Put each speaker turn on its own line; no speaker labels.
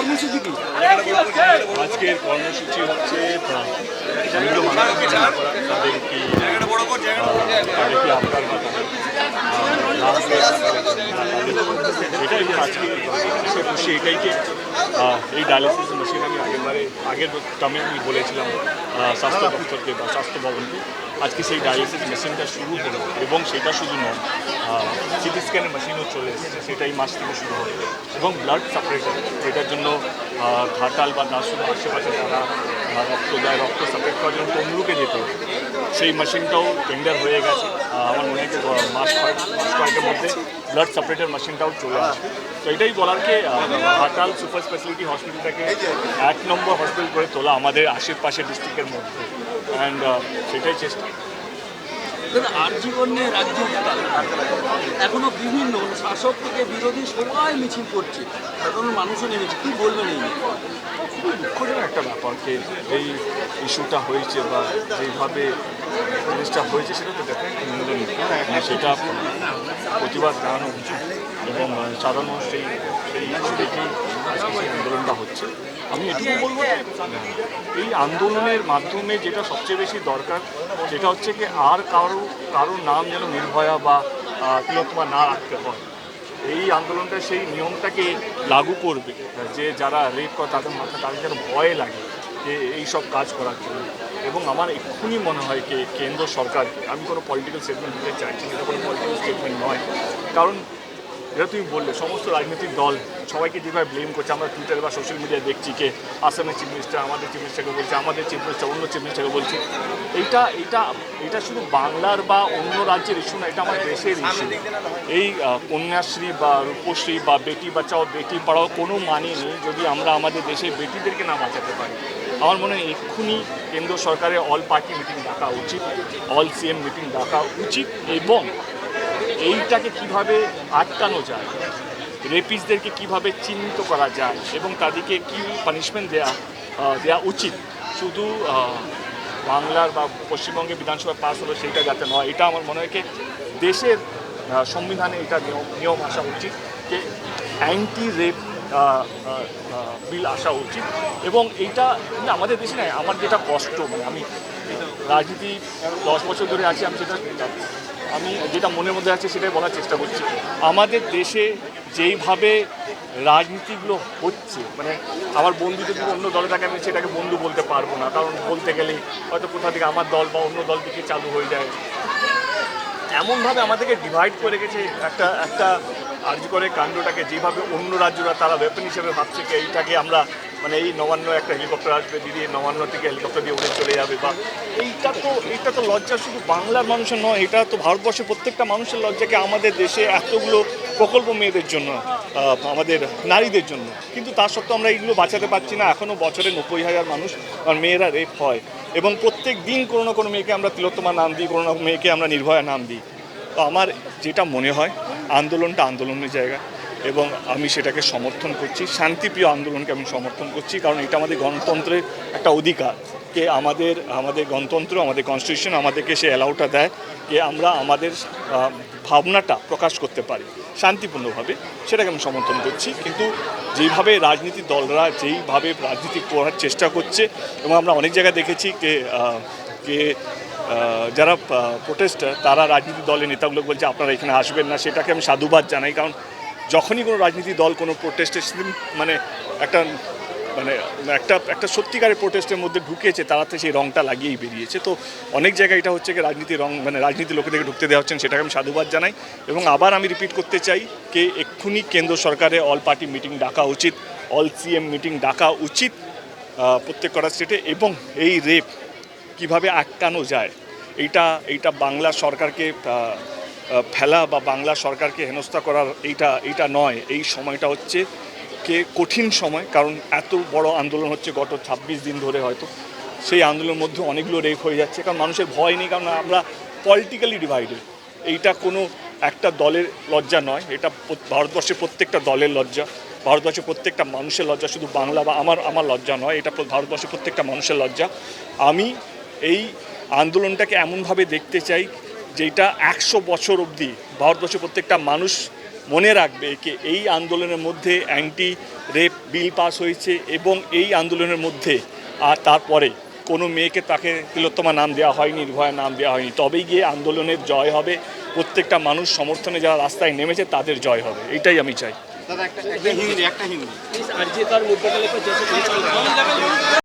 কর্মসূচি কি?
আজকের কর্মসূচি হচ্ছে আহ, বিভিন্ন মানুষকে জানা করা, তাদের কি আহ, তাদের কি আপনার যে আজকে সে খুশি এটাই যে এই ডায়ালিসিস মেশিন আমি আগেরবারে আগের টামে আমি বলেছিলাম স্বাস্থ্য দপ্তরকে বা স্বাস্থ্য আজকে সেই ডায়ালিসিস মেশিনটা শুরু হলো এবং সেটা শুধু নয় সিটি স্ক্যানের মেশিনও চলে এসেছে সেটা এই মাস থেকে শুরু হবে এবং ব্লাড সাপারেটার এটার জন্য ঘাটাল বা দাসুর আশেপাশে যারা রক্ত দেয়, রক্ত সাপারেট করার জন্য তমলুকে যেত, সেই মেশিনটাও টেন্ডার হয়ে গেছে। আমার মনে হয় মাস মধ্যে ব্লাড সাপারেটার মেশিনটাও চলে আসবে তো এটাই বলারকে আহ, ঘাটাল সুপার স্পেশালিটি হসপিটালটাকে এক নম্বর হসপিটাল করে তোলা আমাদের আশেপাশে ডিস্ট্রিক্টের মধ্যে। অ্যান্ড সেটাই চেষ্টা।
আর্যিকর নিয়ে রাজ্য এখনও বিভিন্ন শাসক থেকে বিরোধী সবাই মিছিল করছে। সাধারণ মানুষও নেমেছে। কি বলবেন এই
খুবই দুঃখজনক একটা ব্যাপারকে এই ইস্যুটা হয়েছে বা যেভাবে জিনিসটা হয়েছে সেটা তো ডেফিনেটলি নিন্দনীয়। সেটা প্রতিবাদ জানানো উচিত এবং সাধারণ সেই সেই আন্দোলনটা হচ্ছে। আমি এটুকু বলব যে, এই আন্দোলনের মাধ্যমে যেটা সবচেয়ে বেশি দরকার, সেটা হচ্ছে কি আর কারও, কারোর নাম যেন নির্ভয়া বা তিলোত্তমা না রাখতে হয়। এই আন্দোলনটা সেই নিয়মটাকে লাগু করবে যে, যারা রেপ করে তাদের মাথা তাদের যেন ভয় লাগে যে এইসব কাজ করার জন্য। এবং আমার এক্ষুনি মনে হয় যে কেন্দ্র সরকারকে আমি কোনো পলিটিক্যাল স্টেটমেন্ট দিতে চাইছি এটা কোনো পলিটিক্যাল স্টেটমেন্ট নয়। কারণ, যেটা তুমি বললে, সমস্ত রাজনৈতিক দল সবাইকে যেভাবে ব্লেম করছে, আমরা টুইটারে বা সোশ্যাল মিডিয়ায় দেখছি কে আসামের চিফ মিনিস্টার আমাদের চিফ মিনিস্টারকে বলছে, আমাদের চিফ মিনিস্টার অন্য চিফ মিনিস্টারকে বলছে। এইটা এটা এটা শুধু বাংলার বা অন্য রাজ্যের ইস্যু না, এটা আমার দেশের ইস্যু এই কন্যাশ্রী বা রূপশ্রী বা বেটি বাঁচাও, বেটি পড়াও কোনো মানে নেই যদি আমরা আমাদের দেশে বেটিদেরকে না বাঁচাতে পারি। আমার মনে হয় এক্ষুনি কেন্দ্র সরকারের অল পার্টি মিটিং ডাকা উচিত অল সিএম মিটিং ডাকা উচিত এবং এইটাকে কীভাবে আটকানো যায় রেপিসদেরকে কীভাবে চিহ্নিত করা যায় এবং তাদেরকে কি পানিশমেন্ট আহ, দেওয়া উচিত? শুধু বাংলার বা পশ্চিমবঙ্গে বিধানসভা পাস হলো সেইটা যাতে নয় এটা আমার মনে হয় দেশের সংবিধানে এটা নিয়ম নিয়ম আসা উচিত যে অ্যান্টি রেপ বিল আসা উচিত। এবং এইটা আমাদের দেশে নয় আমার যেটা কষ্ট মানে আমি রাজনীতি দশ বছর ধরে আছি, আমি সেটা আমি যেটা মনের মধ্যে আছে সেটাই বলার চেষ্টা করছি। আমাদের দেশে যেইভাবে রাজনীতিগুলো হচ্ছে মানে আমার বন্ধু যদি অন্য দলে থাকে, আমি সেটাকে বন্ধু বলতে পারব না। কারণ বলতে গেলে হয়তো কোথা থেকে আমার দল বা অন্য দল থেকে চালু হয়ে যায়। এমনভাবে আমাদেরকে ডিভাইড করে গেছে একটা একটা আর্যকরের কাণ্ডটাকে যেভাবে অন্য রাজ্যরা তারা ওয়েপন হিসেবে ভাবছে কি, এইটাকে আমরা মানে এই নবান্ন একটা হেলিকপ্টার আসবে, দিদি নবান্ন থেকে হেলিকপ্টার দিয়ে উড়ে চলে যাবে, বা এইটা তো এইটা তো লজ্জা, শুধু বাংলার মানুষের নয়, এটা তো ভারতবর্ষের প্রত্যেকটা মানুষের লজ্জাকে আমাদের দেশে এতগুলো প্রকল্প মেয়েদের জন্য আমাদের নারীদের জন্য। কিন্তু তা সত্ত্বেও আমরা এইগুলো বাঁচাতে পারছি না এখনও বছরে নব্বই হাজার মানুষ, আর মেয়েরা রেপ হয়। এবং প্রত্যেক দিন কোনো না কোনো মেয়েকে আমরা তিলোত্তমা নাম দিই, কোনো না মেয়েকে আমরা নির্ভয়া নাম দিই। তো আমার যেটা মনে হয় আন্দোলনটা আন্দোলনের জায়গা এবং আমি সেটাকে সমর্থন করছি, শান্তিপ্রিয় আন্দোলনকে আমি সমর্থন করছি, কারণ এটা আমাদের গণতন্ত্রের একটা অধিকার। কে আমাদের আমাদের গণতন্ত্র, আমাদের কনস্টিটিউশন আমাদেরকে সে অ্যালাউটা দেয় যে আমরা আমাদের ভাবনাটা প্রকাশ করতে পারি, শান্তিপূর্ণভাবে, সেটাকে আমি সমর্থন করছি। কিন্তু যেইভাবে রাজনীতি দলরা যেইভাবে রাজনীতি করার চেষ্টা করছে, এবং আমরা অনেক জায়গায় দেখেছি কে কে যারা প্রোটেস্টার তারা রাজনীতি দলের নেতাগুলো বলছে, আপনারা এখানে আসবেন না। সেটাকে আমি সাধুবাদ জানাই, কারণ যখনই কোনো রাজনীতি দল, কোনো প্রোটেস্টের মানে একটা মানে একটা একটা সত্যিকারের প্রোটেস্টের মধ্যে ঢুকেছে, তারা তো সেই রংটা লাগিয়েই বেরিয়েছে। তো অনেক জায়গায় এটা হচ্ছে কি রাজনীতি রং মানে রাজনীতি লোকেদেরকে ঢুকতে দেওয়া হচ্ছেন সেটাকে আমি সাধুবাদ জানাই। এবং আবার আমি রিপিট করতে চাই যে, এক্ষুনি কেন্দ্র সরকারের অল পার্টি মিটিং ডাকা উচিত অল সিএম মিটিং ডাকা উচিত প্রত্যেক কটা স্টেটে এবং এই রেপ কীভাবে আটকানো যায় এইটা এইটা বাংলা সরকারকে ফেলা বা বাংলা সরকারকে হেনস্থা করার এইটা এইটা নয়। এই সময়টা হচ্ছে কে কঠিন সময়, কারণ এত বড় আন্দোলন হচ্ছে গত ছাব্বিশ দিন ধরে হয়তো। সেই আন্দোলনের মধ্যে অনেকগুলো রেপ হয়ে যাচ্ছে, কারণ মানুষের ভয় নেই, কারণ আমরা পলিটিক্যালি ডিভাইডেড এইটা কোনো একটা দলের লজ্জা নয়, এটা ভারতবর্ষের প্রত্যেকটা দলের লজ্জা। ভারতবর্ষের প্রত্যেকটা মানুষের লজ্জা, শুধু বাংলা বা আমার আমার লজ্জা নয়, এটা ভারতবর্ষের প্রত্যেকটা মানুষের লজ্জা। আমি এই আন্দোলনটাকে এমনভাবে দেখতে চাই যেটা একশো বছর অবধি ভারতবর্ষের প্রত্যেকটা মানুষ মনে রাখবে যে এই আন্দোলনের মধ্যে অ্যান্টি রেপ বিল পাস হয়েছে এবং এই আন্দোলনের মধ্যে আর তারপরে কোনো মেয়েকে তাকে তিলোত্তমা নাম দেওয়া হয়নি নির্ভয়া নাম দেওয়া হয়নি। তবেই গিয়ে আন্দোলনের জয় হবে। প্রত্যেকটা মানুষ সমর্থনে যারা রাস্তায় নেমেছে তাদের জয় হবে। এটাই আমি চাই।
দাদা একটা একটা হিন্দি একটা হিন্দি।